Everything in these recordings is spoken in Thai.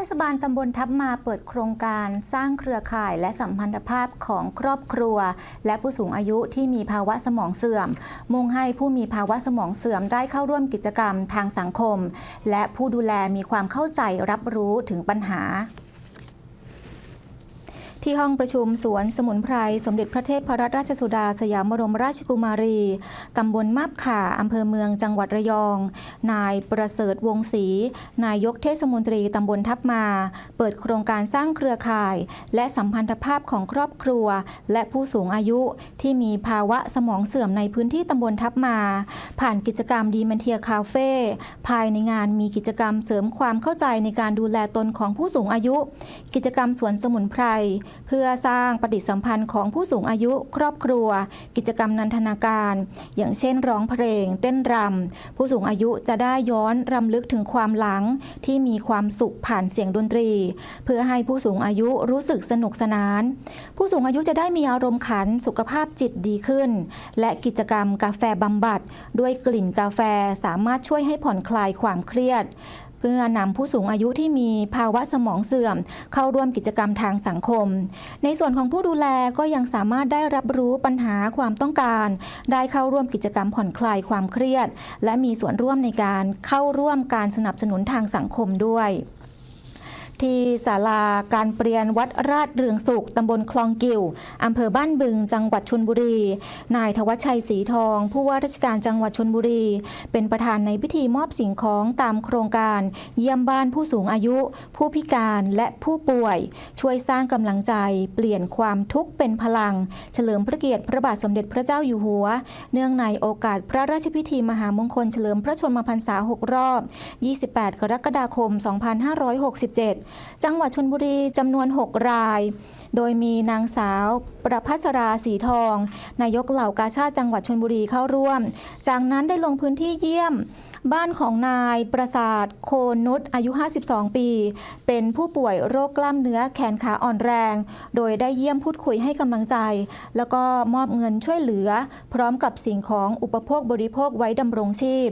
เทศบาลตำบลทับมาเปิดโครงการสร้างเครือข่ายและสัมพันธภาพของครอบครัว และผู้สูงอายุที่มีภาวะสมองเสื่อม มุ่งให้ผู้มีภาวะสมองเสื่อมได้เข้าร่วมกิจกรรมทางสังคม และผู้ดูแลมีความเข้าใจรับรู้ถึงปัญหา ที่ห้องประชุมสวนสมุนไพร สมเด็จพระเทพรัตนราชสุดาสยามบรมราชกุมารี ตำบลมาบข่าอำเภอเมืองจังหวัดระยอง นายประเสริฐวงศรีนายกเทศมนตรีตำบลทับมา เปิดโครงการสร้างเครือข่าย และสัมพันธภาพของครอบครัว และผู้สูงอายุที่มีภาวะสมองเสื่อมในพื้นที่ตำบลทับมา ผ่านกิจกรรมดีมันเทียคาเฟ่ภายในงานมีกิจกรรมเสริมความเข้าใจในการดูแลตนของผู้สูงอายุ กิจกรรมสวนสมุนไพรเพื่อสร้างปฏิสัมพันธ์ของผู้สูงอายุครอบครัว กิจกรรมนันทนาการ อย่างเช่นร้องเพลง เต้นรำผู้สูงอายุจะได้ย้อนรำลึกถึงความหลังที่มีความสุขผ่านเสียงดนตรี เพื่อให้ผู้สูงอายุรู้สึกสนุกสนาน ผู้สูงอายุจะได้มีอารมณ์ขันสุขภาพจิตดีขึ้น และกิจกรรมกาแฟบำบัด ด้วยกลิ่นกาแฟสามารถช่วยให้ผ่อนคลายความเครียดเพื่อนำผู้สูงอายุที่มีภาวะสมองเสื่อม เข้าร่วมกิจกรรมทางสังคมในส่วนของผู้ดูแลก็ยังสามารถได้รับรู้ปัญหาความต้องการ ได้เข้าร่วมกิจกรรมผ่อนคลายความเครียด และมีส่วนร่วมในการเข้าร่วมการสนับสนุนทางสังคมด้วย ที่ศาลาการเปลี่ยนวัดราชเรืองสุขตำบลคลองกิวอำเภอบ้านบึง จังหวัดชนบุรี นายทวัชชัยศรีทอง ผู้ว่าราชการจังหวัดชนบุรี เป็นประธานในพิธีมอบสิ่งของตามโครงการ เยี่ยมบ้านผู้สูงอายุ ผู้พิการและผู้ป่วย ช่วยสร้างกำลังใจ เปลี่ยนความทุกข์เป็นพลัง เฉลิมพระเกียรติพระบาทสมเด็จพระเจ้าอยู่หัว เนื่องในโอกาสพระราชพิธีมหามงคลเฉลิมพระชนมพรรษา 6 รอบ 28 กรกฎาคม 2567จังหวัดชนบุรีจำนวน 6 ราย โดยมีนางสาวประพัชราสีทอง นายกเหล่ากาชาติจังหวัดชนบุรีเข้าร่วม จากนั้นได้ลงพื้นที่เยี่ยมบ้านของนายประสาทโคนนุชอายุ 52 ปี เป็นผู้ป่วยโรคกล้ามเนื้อแขนขาอ่อนแรง โดยได้เยี่ยมพูดคุยให้กำลังใจ แล้วก็มอบเงินช่วยเหลือ พร้อมกับสิ่งของอุปโภคบริโภคไว้ดำรงชีพ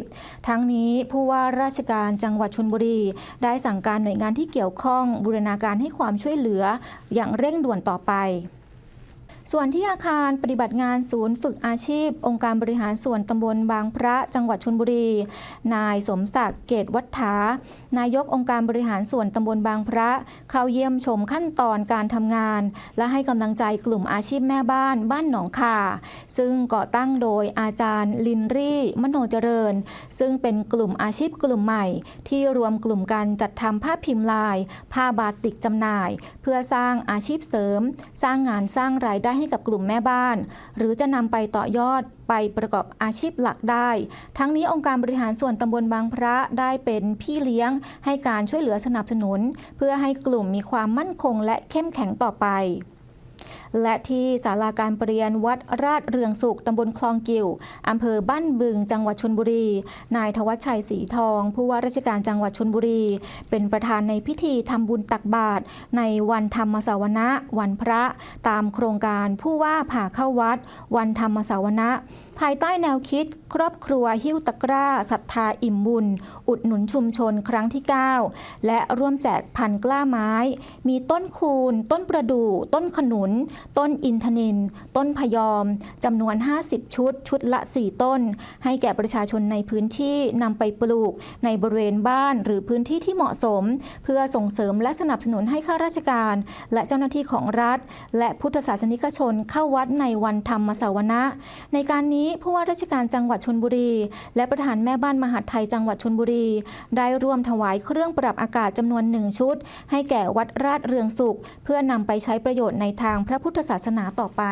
ทั้งนี้ผู้ว่าราชการจังหวัดชนบุรี ได้สั่งการหน่วยงานที่เกี่ยวข้องบูรณาการให้ความช่วยเหลือ อย่างเร่งด่วนต่อไป ส่วนที่อาคารปฏิบัติงานศูนย์ฝึกอาชีพ องค์การบริหารส่วนตำบลบางพระจังหวัดชนบุรี นายสมศักดิ์เกตวัฒานายกองค์การบริหารส่วนตำบลบางพระ เข้าเยี่ยมชมขั้นตอนการทำงาน และให้กำลังใจกลุ่มอาชีพแม่บ้านบ้านหนองคาซึ่งก่อตั้งโดยอาจารย์ลินรี่มโนเจริญ ซึ่งเป็นกลุ่มอาชีพกลุ่มใหม่ ที่รวมกลุ่มกันจัดทำผ้าพิมพ์ลาย ผ้าบาติกจำหน่าย เพื่อสร้างอาชีพเสริม สร้างงานสร้างรายได้ให้กับกลุ่มแม่บ้าน หรือจะนำไปต่อยอดไปประกอบอาชีพหลักได้ ทั้งนี้องค์การบริหารส่วนตำบลบางพระได้เป็นพี่เลี้ยง ให้การช่วยเหลือสนับสนุน เพื่อให้กลุ่มมีความมั่นคงและเข้มแข็งต่อไป และที่ศาลาการเปลี่ยนวัดราชเรืองสุขตำบลคลองกิวอำเภอบ้านบึง จังหวัดชนบุรี นายทวัชชัยศรีทอง ผู้ว่าราชการจังหวัดชนบุรี เป็นประธานในพิธีทำบุญตักบาตรในวันธรรมสาวนะ วันพระ ตามโครงการผู้ว่าผ่าเข้าวัด วันธรรมสาวนะ ภายใต้แนวคิด ครอบครัวหิ้วตะกร้าศรัทธาอิ่มบุญ อุดหนุนชุมชนครั้งที่ 9 และร่วมแจกพันกล้าไม้ มีต้นคูนต้นประดู่ต้นขนุนต้นอินทนิน ต้นพยอมจำนวน 50 ชุด ชุดละ 4 ต้น ให้แก่ประชาชนในพื้นที่นำไปปลูกในบริเวณบ้านหรือพื้นที่ที่เหมาะสม เพื่อส่งเสริมและสนับสนุนให้ข้าราชการ และเจ้าหน้าที่ของรัฐ และพุทธศาสนิกชนเข้าวัดในวันธรรมสาวนะ ในการนี้ผู้ว่าราชการจังหวัดชนบุรี และประธานแม่บ้านมหาดไทยจังหวัดชนบุรี ได้ร่วมถวายเครื่องปรับอากาศจำนวนหนึ่งชุด ให้แก่วัดราชเรืองสุข เพื่อนำไปใช้ประโยชน์ในทางพระพุทธศาสนาต่อไป